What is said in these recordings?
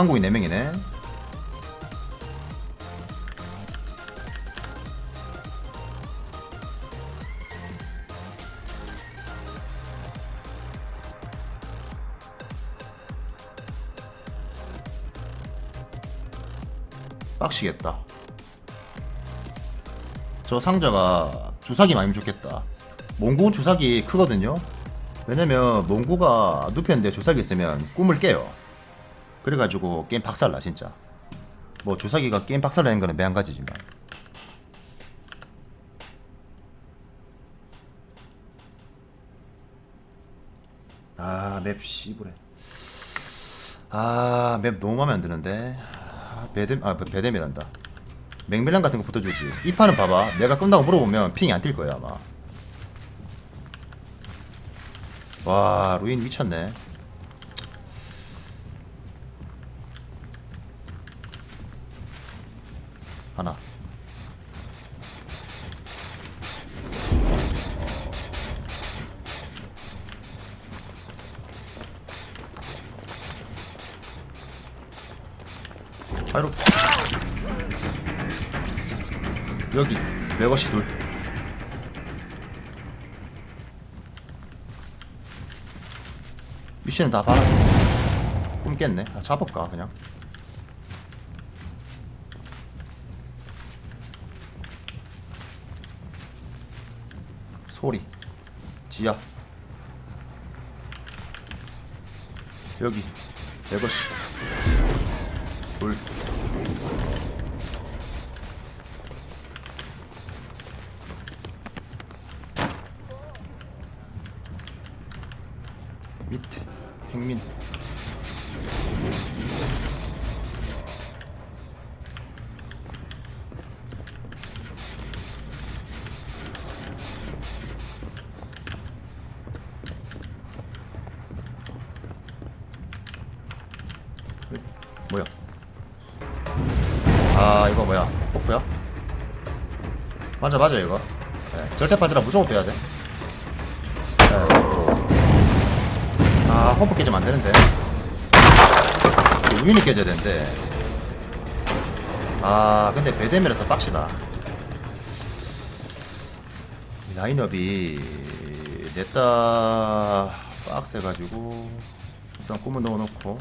한국인 4명이네. 빡시겠다. 저 상자가 주사기 많이 좋겠다. 몽구 주사기 크거든요. 왜냐면 몽구가 눕혔는데 주사기 있으면 꿈을 깨요 그래가지고 게임 박살나 진짜. 뭐 주사기가 게임 박살내는 거는 매한가지지만. 아맵 씨부래 아맵 너무 마음에 안 드는데. 아, 배뎀 아 배뎀이란다. 맥밀란 같은 거 붙어주지. 이 판은 봐봐. 내가 끝나고 물어보면 핑이 안 뛸 거야 아마. 와 루인 미쳤네 시둘 미션은 다 받았어 꿈 깼네. 아 잡을까 그냥? 소리. 지하. 여기. 레거시 둘 밑에 행민. 뭐야? 아 이거 뭐야? 포크야? 맞아 맞아 이거. 네, 절대 빠지라 무조건 빼야 돼 아 홈프 깨지면 안 되는데. 우인이 깨져야 되는데. 아 근데 배드밀에서 빡시다. 이 라인업이 냈다 빡세가지고 일단 꿈을 넣어놓고.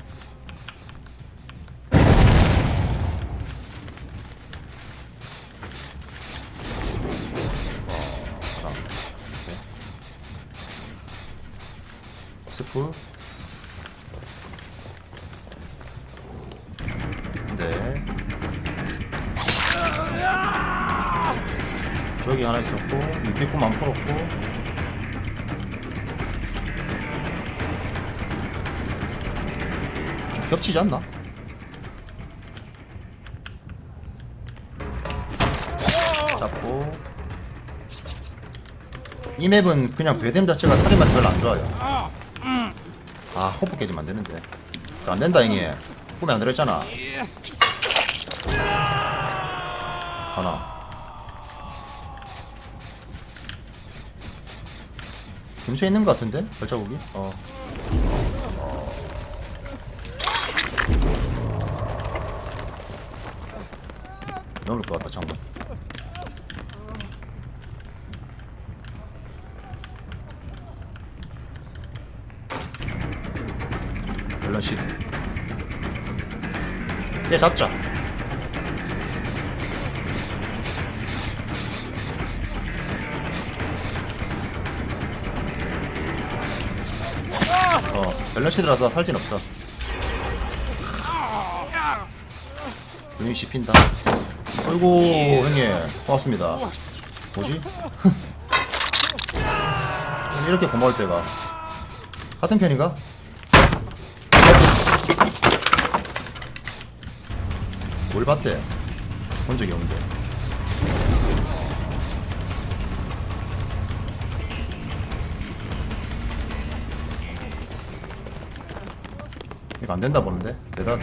어, 하 나, 네. 저기 하나 있었고 밑에 꿈안 풀었고. 좀 겹치지 않나? 잡고. 이 맵은 그냥 배뎀 자체가 살인만 별로 안 좋아요. 아 호프 깨지면 안 되는데. 안 된다 형이 꿈에 안 들어있잖아 하나 근처에 있는 것 같은데? 발자국이? 어. 넘을 것 같다 창문. 밸런시. 얘 잡자 밸런시드라서 할진 없어 분위기 씹힌다 어이구 형님 고맙습니다 뭐지? 이렇게 고마울 때가 같은 편인가? 뭘 봤대? 본 적이 없는데. 이거 안 된다 보는데 내가 음.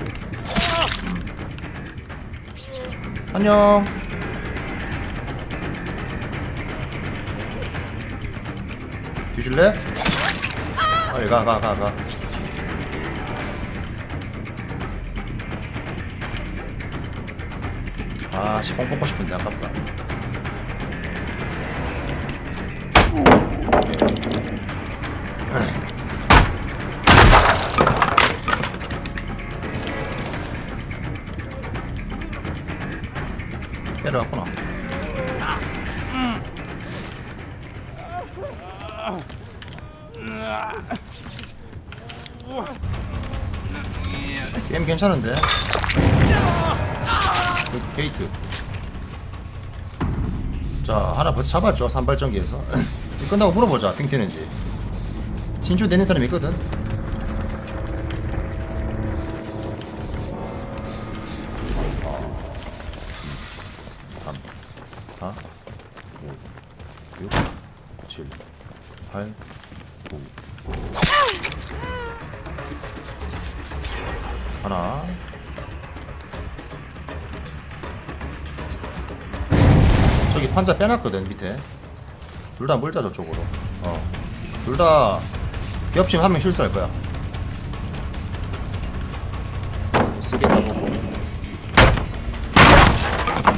안녕. 뒤질래? 아 얘가 가, 가, 가 가 아, 씨, 뽕 뽑고 싶은데, 아깝다. 괜찮은데? 그 게이트. 자, 하나 벌써 잡았죠, 산발전기에서. 끝나고 물어보자, 핑 튀는지. 진주 내는 사람이 있거든? 판자 빼놨거든 밑에. 둘 다 물자 저쪽으로. 어둘 다 겹치면 한명 실수할 거야. 쓰게 가보고.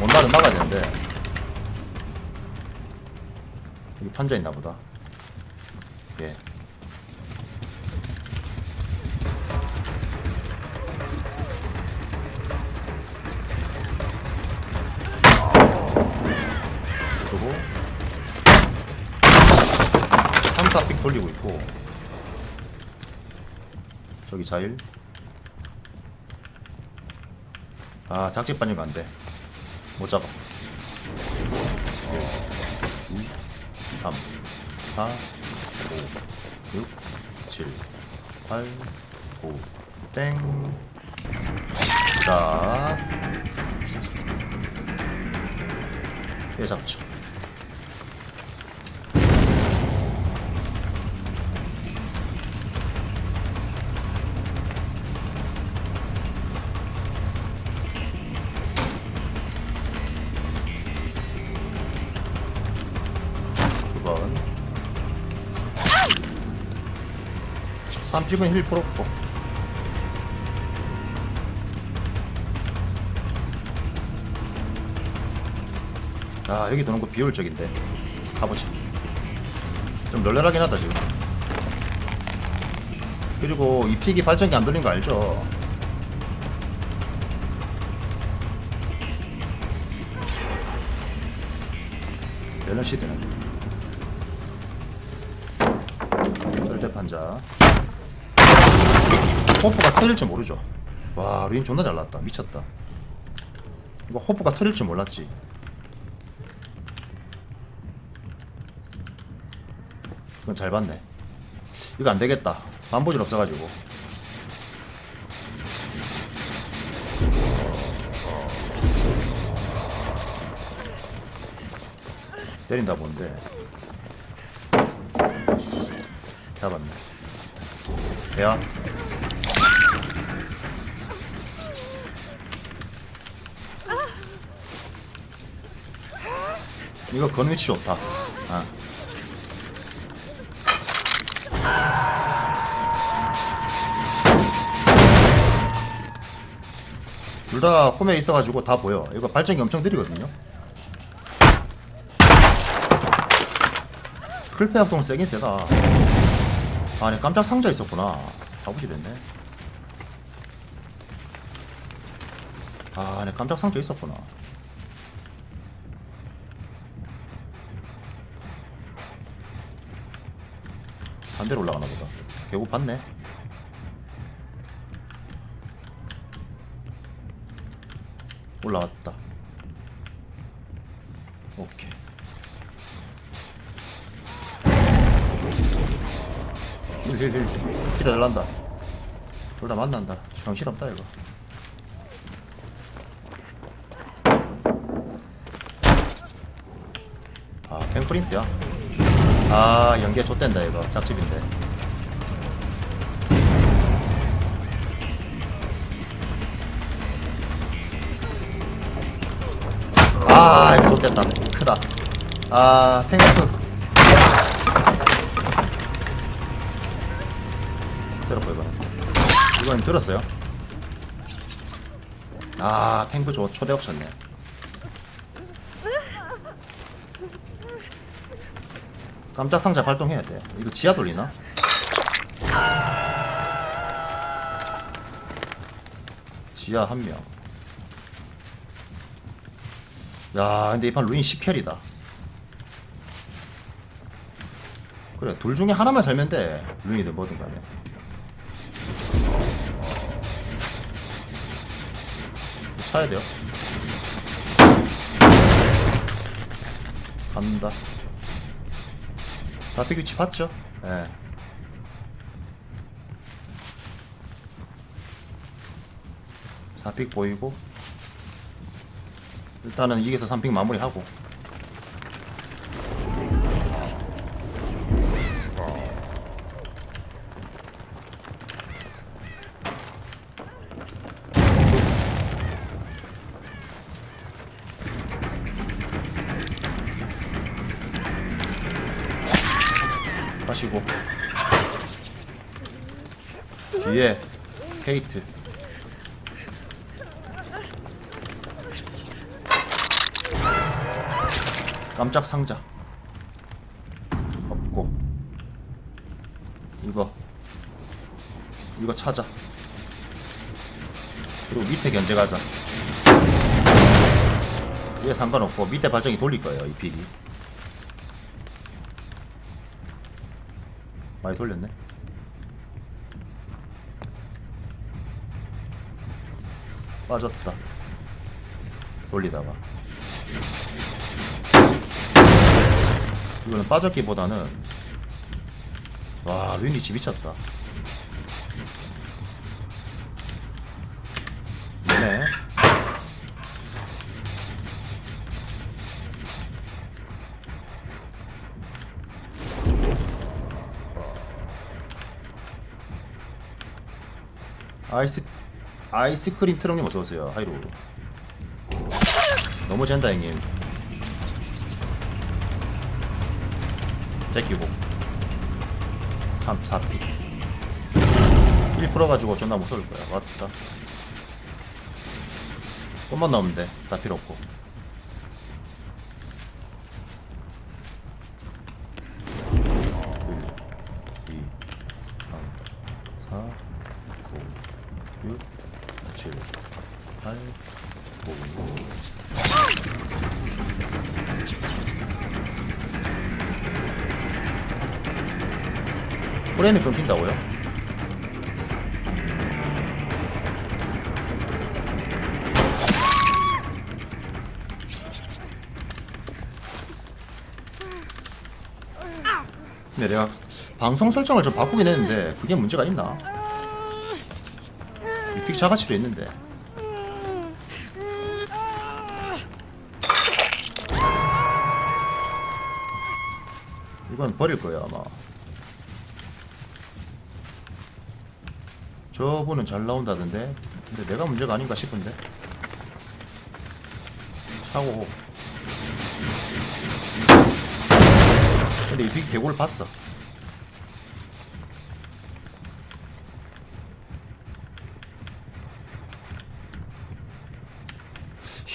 못나를 막아야 되는데. 여기 판자 있나 보다. 예 돌리고 있고 저기 자일 아 작집 반이면 안돼 못 잡아 2 3 4 5 6 7 8 9 땡. 자. 예, 잡죠. 30은 힐 풀었고. 아, 여기 도는 거 비효율적인데. 가보자. 좀 널널하긴 하다, 지금. 그리고 이 픽이 발전기 안 돌린 거 알죠? 밸런시 되는 절대 판자 호프가 터질 줄 모르죠. 와 루임 존나 잘 나왔다. 미쳤다. 이거 호프가 터질 줄 몰랐지. 이건 잘 봤네. 이거 안 되겠다. 반보질 없어가지고. 때린다 보는데. 잡았네. 대야 이거 건 위치 좋다. 아. 둘다 홈에 있어가지고 다 보여. 이거 발전기 엄청 느리거든요. 클패 합동 세긴 세다. 아니 깜짝 상자 있었구나. 잡으시 됐네. 아, 네 깜짝 상자 있었구나. 반대로 올라가나 보다. 결국 봤네. 올라왔다. 오케이. 힐힐힐 기다 잘난다. 둘 다 만난다. 정신없다 이거. 아, 펜프린트야. 아, 연계 좆된다, 이거. 짝집인데. 아, 이거 좆됐다. 크다. 아, 탱크. 들어봐, 이거는. 이건 들었어요. 아, 탱크 조, 초대 없었네. 깜짝 상자 발동해야 돼. 이거 지하 돌리나? 지하 한 명. 야, 근데 이 판 루인 10혈이다. 그래, 둘 중에 하나만 살면 돼. 루인이든 뭐든 간에. 차야 돼요. 간다. 사픽 위치 봤죠? 예. 사픽 보이고 일단은 이게서 3픽 마무리하고 하시고. 뒤에 케이트. 깜짝 상자. 없고. 이거. 이거 찾아. 그리고 밑에 견제 가자. 위에 상관없고 밑에 발전기 돌릴 거예요 이 픽이 많이 돌렸네. 빠졌다. 돌리다가. 이거는 빠졌기보다는 와 루인리치 미쳤다. 네. 아이스 아이스크림 트럭님 어서 오세요. 하이로. 너무 젠다 형님. 제끼고 3, 4피 1% 가지고 존나 못 쏠 거야. 맞다. 꽃만 나오면 돼. 다 필요 없고. 근데 내가 방송 설정을 좀 바꾸긴 했는데 그게 문제가 있나? 이픽 자가치로 있는데. 이건 버릴 거예요 아마. 저분은 잘 나온다던데? 근데 내가 문제가 아닌가 싶은데? 차고 근데 이픽 대고를 봤어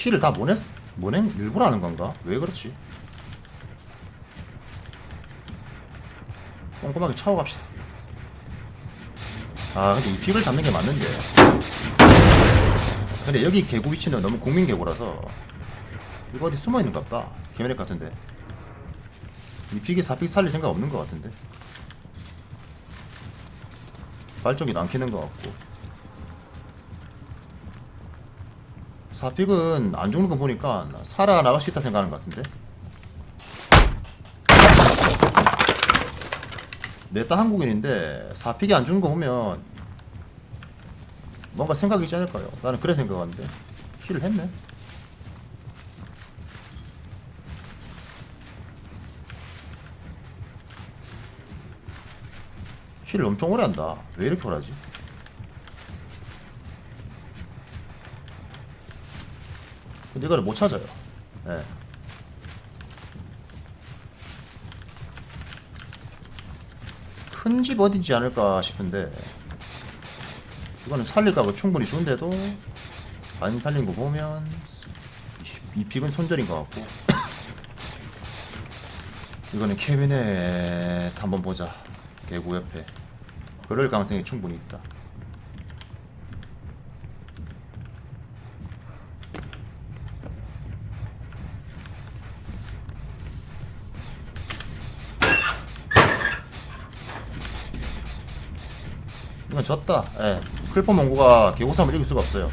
힐을 다 모냈, 모낸 일부러 하는 건가? 왜 그렇지? 꼼꼼하게 차고 갑시다. 아, 근데 이 픽을 잡는 게 맞는데. 근데 여기 개구 위치는 너무 국민 개구라서 이거 어디 숨어 있는 것 같다. 개미렉 같은데. 이 픽이 4픽 살릴 생각 없는 것 같은데. 발전기도 안 켜는 것 같고. 4픽은 안 죽는 거 보니까 살아나갈 수 있다 생각하는 것 같은데. 냈다 한국인인데 4픽이 안 죽는 거 보면 뭔가 생각이 있지 않을까요? 나는 그래 생각하는데 힐을 했네. 힐을 엄청 오래 한다. 왜 이렇게 오래 하지? 근데 이거를 못 찾아요. 예. 큰집 어딘지 않을까 싶은데 이거는 살릴 값을 충분히 좋은데도 안 살린 거 보면 이 픽은 손절인 것 같고 이거는 캐비넷 한번 보자. 개구 옆에. 그럴 가능성이 충분히 있다. 이건 졌다. 예. 클퍼 몽고가 개고삼을 이길 수가 없어요.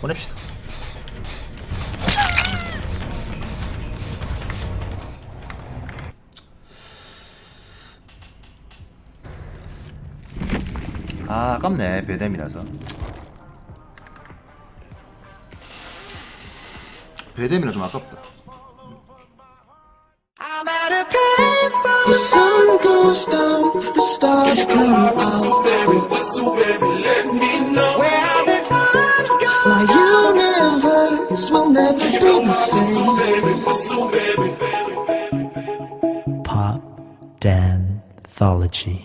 보냅시다. 아, 아깝네. 배뎀이라서. 배뎀이라 좀 아깝다. The sun goes down, the stars come out. Where are the times gone? My universe will never be the same. Pop Danthology.